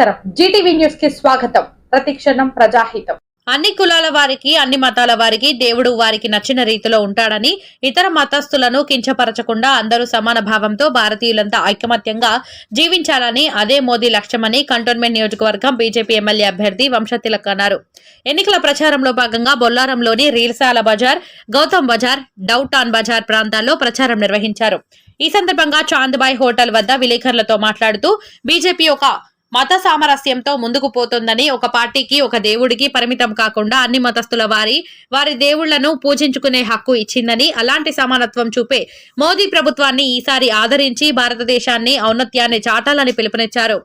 నమస్కారం. జీటీవీ న్యూస్కి స్వాగతం. ప్రతిక్షణం ప్రజాహితం. అన్ని కులాల వారికి అన్ని మతాల వారికి దేవుడు వారికి నచ్చిన రీతిలో ఉంటాడని ఇతర మతస్థులను కించపరచకుండా అందరూ సమాన భావంతో భారతీయులంతా ఐకమత్యంగా జీవించాలని అదే మోదీ లక్ష్యమని కంటోన్మెంట్ నియోజకవర్గం బీజేపీ ఎమ్మెల్యే అభ్యర్థి వంశతిలక్ అన్నారు. ఎన్నికల ప్రచారంలో భాగంగా బొల్లారంలోని రీల్సాల బజార్ గౌతమ్ బజార్ డౌటాన్ బజార్ ప్రాంతాల్లో ప్రచారం నిర్వహించారు. ఈ సందర్భంగా చాంద్బాయ్ హోటల్ వద్ద విలేకరులతో మాట్లాడుతూ బీజేపీ ఒక మత సామరస్యంతో ముందుకు పోతుందని ఒక పార్టీకి ఒక దేవుడికి పరిమితం కాకుండా అన్ని మతస్థుల వారి వారి దేవుళ్ళను పూజించుకునే హక్కు ఇచ్చిందని అలాంటి సమానత్వం చూపే మోదీ ప్రభుత్వాన్ని ఈసారి ఆదరించి భారతదేశాన్ని ఔన్నత్యాన్ని చాటాలని పిలుపునిచ్చారు.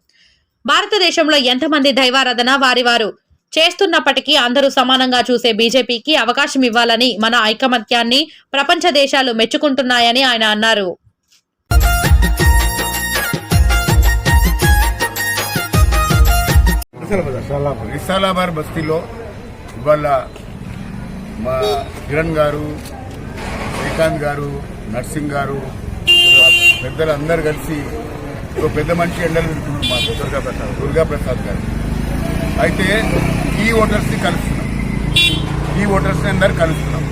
భారతదేశంలో ఎంతమంది దైవారాధన వారి వారు? చేస్తున్నప్పటికీ అందరూ సమానంగా చూసే బీజేపీకి అవకాశం ఇవ్వాలని మన ఐకమత్యాన్ని ప్రపంచ దేశాలు మెచ్చుకుంటున్నాయని ఆయన అన్నారు. విశాలాబాద్ బస్తీలో ఇవాళ మా కిరణ్ గారు శ్రీకాంత్ గారు నర్సింగ్ గారు పెద్దలు అందరు కలిసి ఒక పెద్ద మనిషి ఎండలు తింటున్నారు మా దుర్గా ప్రసాద్ దుర్గా ప్రసాద్ గారు. అయితే ఈ ఓటర్స్ని కలుస్తున్నాం. ఈ ఓటర్స్ని అందరు కలుస్తున్నాం.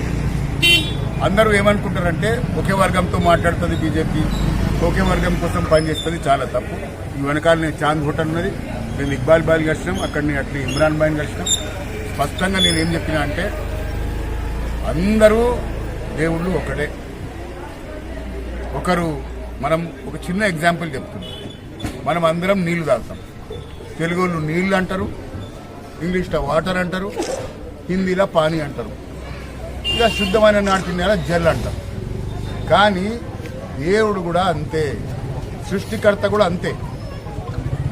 అందరూ ఏమనుకుంటారంటే ఒకే వర్గంతో మాట్లాడుతుంది బీజేపీ ఒకే వర్గం కోసం పనిచేస్తుంది చాలా తప్పు. ఈ వెనకాల నేను చాంద్ హోటల్ ఉన్నది. మేము ఇక్బాల్ బాయ్ కలిసినాం అక్కడిని అట్లా ఇమ్రాన్ బాయ్ని కలిసినాం. స్పష్టంగా నేను ఏం చెప్పినా అంటే అందరూ దేవుళ్ళు ఒకటే. ఒకరు మనం ఒక చిన్న ఎగ్జాంపుల్ చెప్తున్నాం. మనం అందరం నీళ్ళు తాగుతాం. తెలుగు వాళ్ళు నీళ్ళు అంటారు ఇంగ్లీష్లో వాటర్ అంటారు హిందీలో పానీ అంటారు. ఇక శుద్ధమైన నాటి నేల జల్ అంటారు. కానీ దేవుడు కూడా అంతే సృష్టికర్త కూడా అంతే.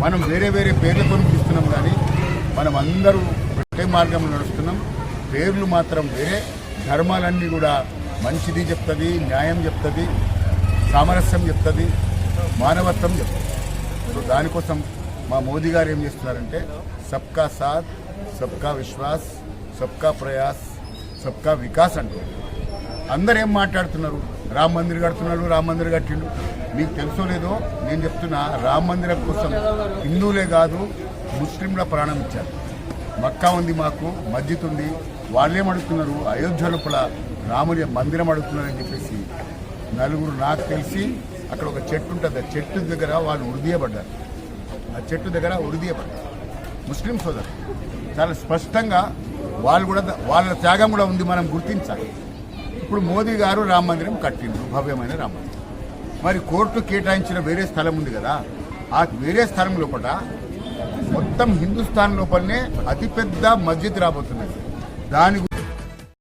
మనం వేరే వేరే పేర్లు పిలుస్తున్నాం కానీ మనం అందరూ ఒకటే మార్గంలో నడుస్తున్నాం. పేర్లు మాత్రం వేరే ధర్మాలన్నీ కూడా మంచిది చెప్తుంది న్యాయం చెప్తుంది సామరస్యం చెప్తుంది మానవత్వం చెప్తుంది. సో దానికోసం మా మోదీ గారు ఏం చేస్తున్నారంటే సబ్కా సాత్ సబ్కా విశ్వాస్ సబ్కా ప్రయాస్ సబ్కా వికాస్ అంటారు అందరు ఏం మాట్లాడుతున్నారు? రామ్ మందిర్ కడుతున్నాడు రామ్ మందిర్ కట్టిండు. మీకు తెలుసో లేదో నేను చెప్తున్నా రామ్ మందిరం కోసం హిందువులే కాదు ముస్లింల ప్రాణం ఇచ్చారు. మక్కా ఉంది మాకు మస్జిద్ ఉంది. వాళ్ళేం అడుగుతున్నారు అయోధ్య లోపల రాముని మందిరం అడుగుతున్నారని చెప్పేసి నలుగురు నాకు తెలిసి అక్కడ ఒక చెట్టు ఉంటుంది. ఆ చెట్టు దగ్గర వాళ్ళు ఉరిదీయబడ్డారు ఆ చెట్టు దగ్గర ఉరిదీయబడ్డారు ముస్లిం సోదరు చాలా స్పష్టంగా వాళ్ళు కూడా వాళ్ళ త్యాగం కూడా ఉంది మనం గుర్తించాలి. ఇప్పుడు మోదీ గారు రామ మందిరం కట్టిండ్రు భవ్యమైన రామ మందిరం. మరి కోర్టు కేటాయించిన వేరే స్థలం ఉంది కదా ఆ వేరే స్థలం లోపల మొత్తం హిందుస్థాన్ లోపలనే అతిపెద్ద మస్జిద్ రాబోతున్నది. దాని